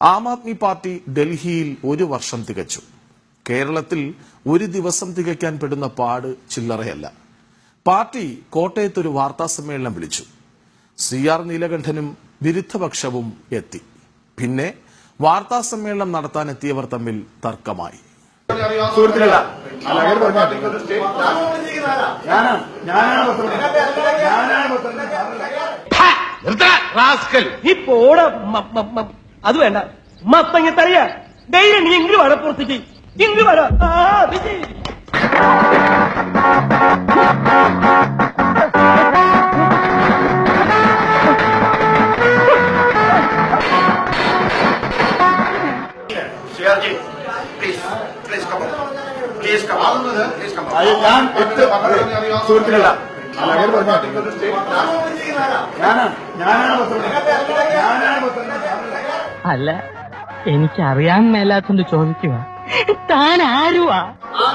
Aam Aadmi party ഡൽഹിയിൽ ഒരു വർഷം തികച്ചു. കേരളത്തിൽ ഒരു ദിവസം തികയ്ക്കാൻ പെടുന്ന പാട് ചില്ലറയല്ല. പാർട്ടി കോട്ടയത്ത് ഒരു വാർത്താ സമ്മേളനം വിളിച്ചു. സി ആർ നീലകണ്ഠനും വിരുദ്ധപക്ഷവും എത്തി. പിന്നെ വാർത്താ സമ്മേളനം നടത്താൻ എത്തിയവർ തമ്മിൽ തർക്കമായി. ഞാനാണ് പത്രം നീ പോട അത് വേണ്ട. മത്തങ്ങ തറിയ. ധൈര്യം നീ എങ്കിലും വര. പുറത്തേക്ക് എങ്കിലും. അത് ഞാൻ എട്ട് സുഹൃത്തുക്കള. അല്ല അങ്ങനെ പറഞ്ഞാൽ അല്ല എനിക്കറിയാൻ മേലാത്തോണ്ട് ചോദിക്കുക. താൻ ആരുവാ? ആം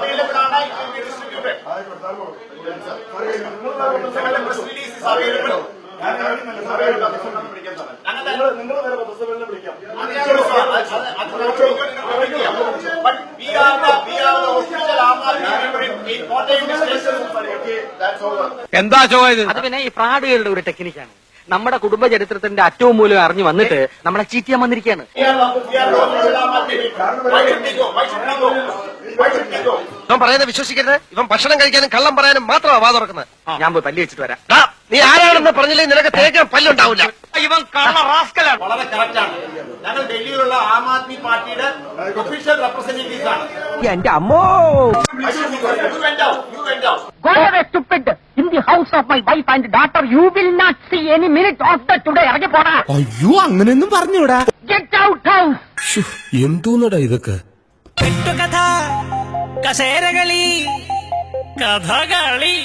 റിലീസ് ഡിസ്ട്രിബ്യൂട്ടഡ് പ്രസ് നിങ്ങൾ വിളിക്കാം. എന്താ ചോദ്യം അത് പിന്നെ ഈ ഫ്രാഡുകളുടെ ഒരു ടെക്നിക്കാണ്. നമ്മുടെ കുടുംബ ചരിത്രത്തിന്റെ അറ്റവും മൂലം അറിഞ്ഞു വന്നിട്ട് നമ്മളെ ചീറ്റ് ചെയ്യാൻ വന്നിരിക്കുകയാണ്? ഇവൻ പറയുന്നത് വിശ്വസിക്കരുത്. ഇവൻ ഭക്ഷണം കഴിക്കാനും കള്ളം പറയാനും മാത്രമാണ് വാ തുറക്കുന്നത്. ഞാൻ പോയി പല്ലി വെച്ചിട്ട് വരാം. നീ ആരാണെന്ന് പറഞ്ഞില്ലേ നിനക്ക് തേക്കാൻ പല്ലുണ്ടാവില്ല. ഇവൻ കള്ള റാസ്കലാണ്. വളരെ കറക്റ്റാണ് ഞങ്ങൾ ഡൽഹിയിലുള്ള ആം ആദ്മി പാർട്ടിയുടെ ഒഫീഷ്യൽ റെപ്രസെന്റേറ്റീവ്സ് ആണ്. എന്റെ അമ്മോ! The my wife and wife you will not see any minute of the today ഇറങ്ങി പോടാ. അയ്യോ അങ്ങനെയൊന്നും പറഞ്ഞൂടാ. ഗെറ്റ് ഔട്ട് ഹൗസ് എന്തോന്നടാ ഇതൊക്കെ? കഥ കസേരകളി കഥകളി.